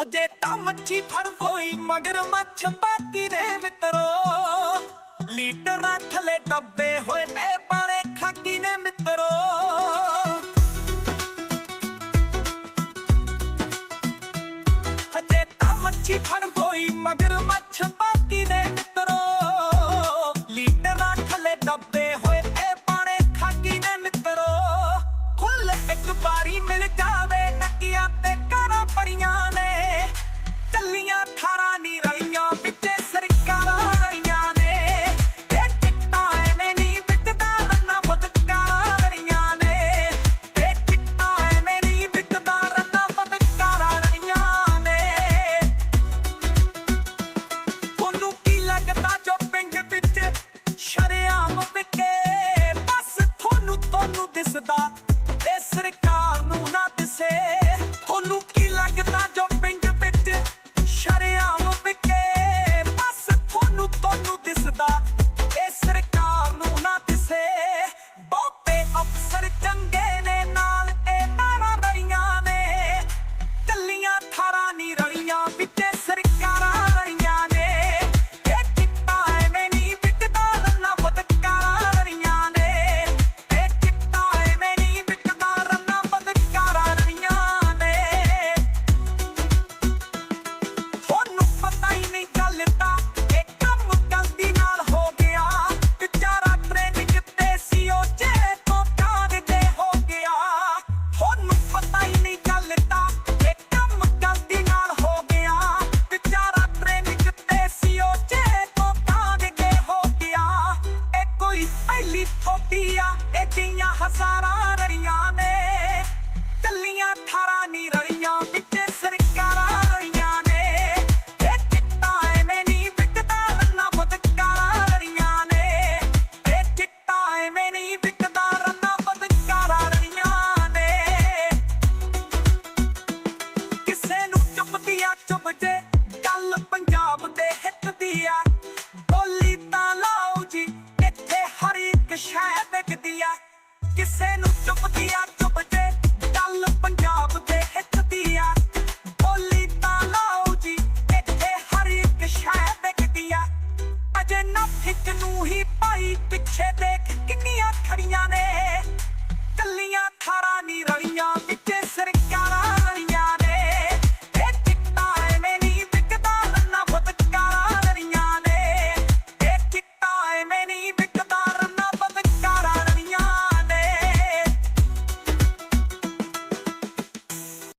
ਹਜੇ ਤਾਂ ਮੱਛੀ ਫੜ ਕੋਈ ਮਗਰ ਮੱਛ ਬਾਕੀ ਦੇ ਮਿੱਤਰੋ। ਲੀਟਰ ਥਲੇ ਦੱਬੇ ਹੋਏ ਨੇ ਪਾਣੇ ਖਾਕੀ ਨੇ ਮਿੱਤਰੋ। ਹਜੇ ਤਾਂ ਮੱਛੀ ਫੜ ਕੋਈ ਮਗਰ ਮੱਛ The cidade. ਕਿਸੇ ਨੂੰ ਚੁੱਪ ਕੀਆ, ਚੁੱਪ ਤੇ ਗੱਲ ਪੰਜਾਬ ਦੇ ਬੋਲੀ ਤਾਂ ਲਾਓ ਜੀ, ਇੱਥੇ ਹਰ ਇੱਕ ਸ਼ਹਿਰ ਵਿਕਦੀ ਅਜੇ ਨਾ ਫਿੱਕ ਨੂੰ ਹੀ ਪਾਈ ਪਿੱਛੇ ਦੇਖ ਕਿੰਨੀਆਂ ਖੜੀਆਂ ਨੇ।